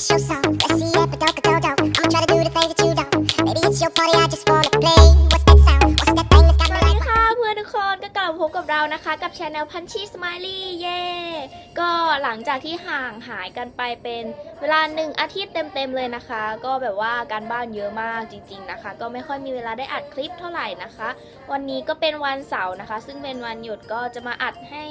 Sâu นะคะกับช anel พันชีสไมลี่เย่ก็หลังจากที่ห่างหายกันไปเป็นเวลาหนึ่งอาทิตย์เต็มๆเลยนะคะ ก็แบบว่าการบ้านเยอะมากจริง ๆนะคะ ก็ไม่ค่อยมีเวลาได้อัดคลิปเท่าไหร่นะคะ วันนี้ก็เป็นวันเสาร์นะคะ ซึ่งเป็นวันหยุดก็จะมาอัดให้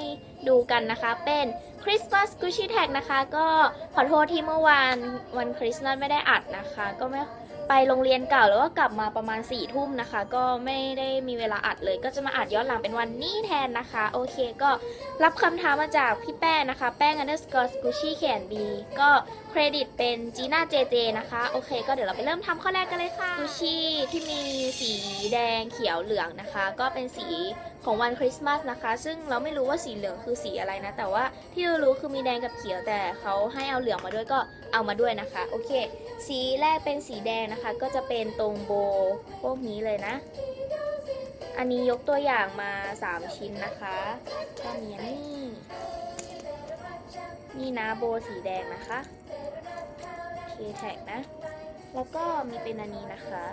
ดูกันนะคะ เป็นคริสต์มาสกุชชี่แท็กนะคะ ก็ขอโทษที่เมื่อวานวันคริสต์มาสไม่ได้อัดนะคะ ก็ไม่ ไปโรงเรียนเก่าแล้วก็กลับมาประมาณ4ี่ทุ่มนะคะ ก็ไม่ได้มีเวลาอัดเลย ก็จะมาอัดย้อนหลังเป็นวันนี้แทนนะคะ โอเคก็รับคำถามมาจากพี่แป้งนะคะ แป้ง underscore squishy เขียน B ก็เครดิตเป็นจีน่าเจเจนะคะ โอเค ก็เดี๋ยวเราไปเริ่มทำข้อแรกกันเลยค่ะ squishy ที่มีสีแดงเขียวเหลืองนะคะ ก็เป็นสี ของวันคริสต์มาสนะคะ ซึ่งเราไม่รู้ว่าสีเหลืองคือสีอะไรนะ แต่ว่าที่เรารู้คือมีแดงกับเขียวแต่เขาให้เอาเหลืองมาด้วยก็เอามาด้วยนะคะ โอเค สีแรกเป็นสีแดงนะคะ ก็จะเป็นตรงโบพวกนี้เลยนะ อันนี้ยกตัวอย่างมา 3 ชิ้นนะคะก็มีนนี่ นี่นะโบสีแดงนะคะเคแท็กนะ แล้วก็มีเป็นอันนี้นะคะ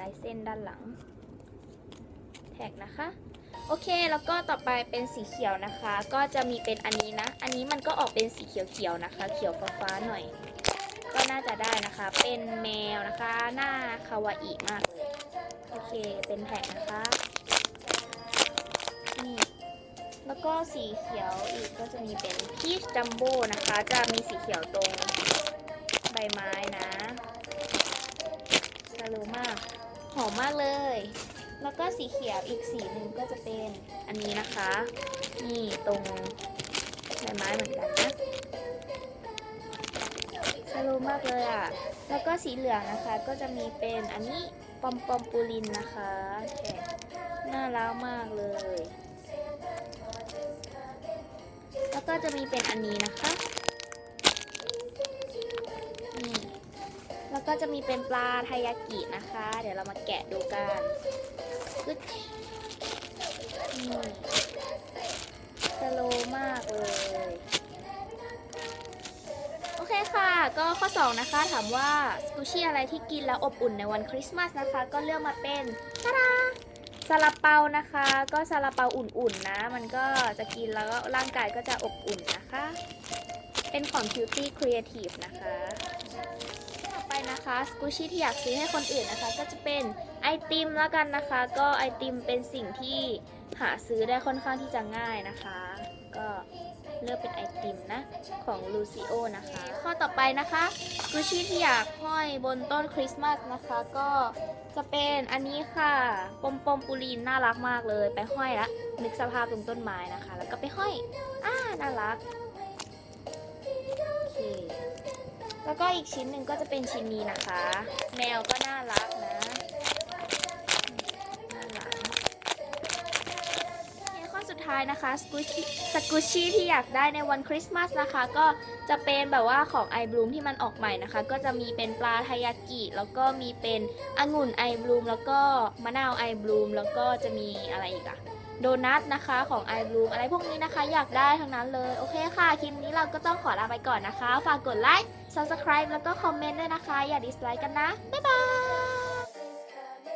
ลายเส้นด้านหลังแท็กนะคะโอเค แล้วก็ต่อไปเป็นสีเขียวนะคะ ก็จะมีเป็นอันนี้นะ อันนี้มันก็ออกเป็นสีเขียวๆนะคะ เขียวฟ้าๆหน่อย ก็น่าจะได้นะคะ เป็นแมวนะคะ หน้าคาวาอิมากเลยโอเค เป็นแท็กนะคะ นี่ แล้วก็สีเขียวอีกก็จะมีเป็นพีชจัมโบ้นะคะ จะมีสีเขียวตรงใบไม้นะสโลว์มาก หอมมากเลย แล้วก็สีเขียวอีกสีหนึ่งก็จะเป็นอันนี้นะคะ นี่ตรงใบไม้เหมือนกันนะสโลว์มากเลยอะ แล้วก็สีเหลืองนะคะก็จะมีเป็นอันนี้ปอมปอมปูลินนะคะแขกน่ารักมากเลย แล้วก็จะมีเป็นอันนี้นะคะ ก็จะมีเป็นปลาไทายากินะคะ เดี๋ยวเรามาแกะดูกันนี่สโลมากเลย โอเคค่ะ ก็ข้อ 2 นะคะ ถามว่าสกูชี่อะไรที่กินแล้วอบอุ่นในวันคริสต์มาสนะคะ ก็เลือกมาเป็นตาดาซาลาเปานะคะ ก็ซาลาเปาอุ่นๆนะ มันก็จะกินแล้วก็ร่างกายก็จะอบอุ่นนะคะ เป็นของ Cutie Creative นะคะ นะคะสกูชี่ที่อยากซื้อให้คนอื่นนะคะ ก็จะเป็นไอติมแล้วกันนะคะ ก็ไอติมเป็นสิ่งที่หาซื้อได้ค่อนข้างที่จะง่ายนะคะ ก็เลือกเป็นไอติมนะของลูซิโอนะคะ ข้อต่อไปนะคะสกูชี่ที่อยากห้อยบนต้นคริสต์มาสนะคะ ก็จะเป็นอันนี้ค่ะ ปมปมปูลีนน่ารักมากเลย ไปห้อยละนึกสภาพตรงต้นไม้นะคะ แล้วก็ไปห้อยอ่าน่ารัก แล้วก็อีกชิ้นหนึ่งก็จะเป็นชิ้นนี้นะคะ แมวก็น่ารักนะน่ารักในข้อสุดท้าย นะคะสกูชี่สกูชี่ที่อยากได้ในวันคริสต์มาสนะคะ ก็จะเป็นแบบว่าของไอบลูมที่มันออกใหม่นะคะ ก็จะมีเป็นปลาไทายากิแล้วก็มีเป็นองุ่นไอบลูมแล้วก็มะนาวไอบลูมแล้วก็จะมีอะไรอีกอะโดนัทนะคะของไอบลูมอะไรพวกนี้นะคะ อยากได้ทั้งนั้นเลย โอเคค่ะ คลิปนี้เราก็ต้องขอลาไปก่อนนะคะ ฝากกดไลค์ subscribe แล้วก็คอมเมนต์ด้วยนะคะ อย่าดิสไลค์กันนะ บ๊ายบาย